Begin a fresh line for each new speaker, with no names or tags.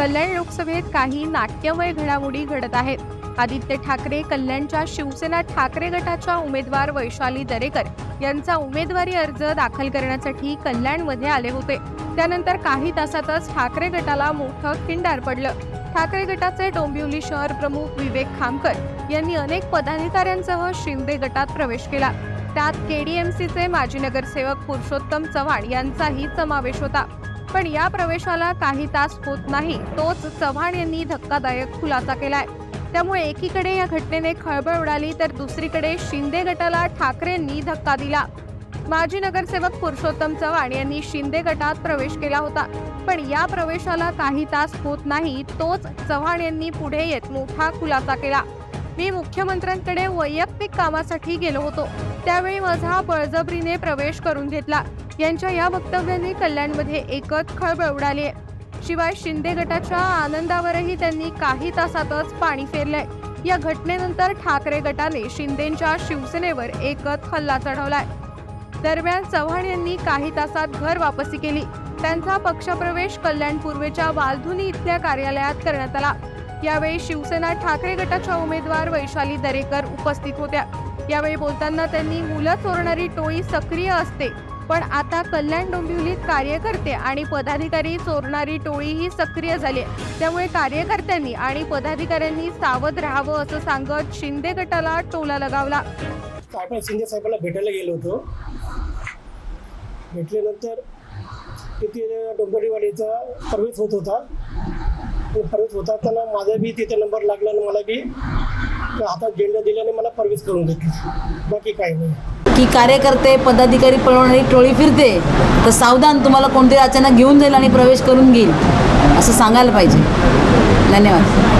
कल्याण लोकसभेत काही नाट्यमय घडामोडी घडत आहेत. आदित्य ठाकरे कल्याणच्या शिवसेना ठाकरे गटाच्या उमेदवार वैशाली दरेकर यांचा उमेदवारी अर्ज दाखल करण्यासाठी कल्याणमध्ये आले होते. त्यानंतर काही तासातच ठाकरे गटाला मोठं खिंडार पडलं ठाकरे गटाचे डोंबिवली शहर प्रमुख विवेक खामकर यांनी अनेक पदाधिकाऱ्यांसह शिंदे गटात प्रवेश केला. त्यात केडीएमसीचे माजी नगरसेवक पुरुषोत्तम चव्हाण यांचाही समावेश होता. पण या प्रवेशाला काही तास होत नाही. तोच चव्हाण यांनी धक्कादायक खुलासा केलाय. त्यामुळे एकीकडे या घटनेने खळबळ उडाली तर दुसरीकडे शिंदे गटाला ठाकरेंनी धक्का दिला. माजी नगरसेवक पुरुषोत्तम चव्हाण यांनी शिंदे गटात प्रवेश केला होता. पण या प्रवेशाला काही तास होत नाही तोच चव्हाण यांनी पुढे येत मोठा खुलासा केला. मी मुख्यमंत्र्यांकडे वैयक्तिक कामासाठी गेलो होतो. त्यावेळी माझा बळजबरीने प्रवेश करून घेतला. यांच्या या वक्तव्यांनी कल्याणमध्ये एकच खळबळ उडाली आहे. शिवाय शिंदे गटाच्या आनंदावरही त्यांनी काही तासातच पाणी फेरलंय. या घटनेनंतर ठाकरे गटाने शिंदेच्या शिवसेनेवर एकच हल्ला चढवलाय. दरम्यान चव्हाण यांनी काही तासात घर वापसी केली. त्यांचा पक्षप्रवेश कल्याण पूर्वेच्या वालधुनी इथल्या कार्यालयात करण्यात आला. यावेळी शिवसेना ठाकरे गटाच्या उमेदवार वैशाली दरेकर उपस्थित होत्या. यावेळी बोलताना त्यांनी मुलं चोरणारी टोळी सक्रिय असते पण आता कल्याण डोंबिवलीत कार्यकर्ते आणि पदाधिकारी चोरणारी टोळी ही सक्रिय झाली त्यामुळे कार्यकर्त्यांनी आणि पदाधिकाऱ्यांनी सावध राहावं असं सांगत शिंदे गटाला टोला लगावला.
आपण शिंदे साहेबांना भेटायला गेलो होतो. भेटल्यानंतर तिथे डोंबरीवाडीचा प्रवेश होत होता. प्रवेश होता असताना माझा बी तिथे नंबर लागला आणि मला बी हातात झेंडा दिल्याने मला प्रवेश करून घेतला. बाकी काही नाही.
की कार्यकर्ते पदाधिकारी पळवणारी टोळी फिरते तर सावधान तुम्हाला कोणतरी अचानक घेऊन जाईल आणि प्रवेश करून घेईल असं सांगायला पाहिजे. धन्यवाद.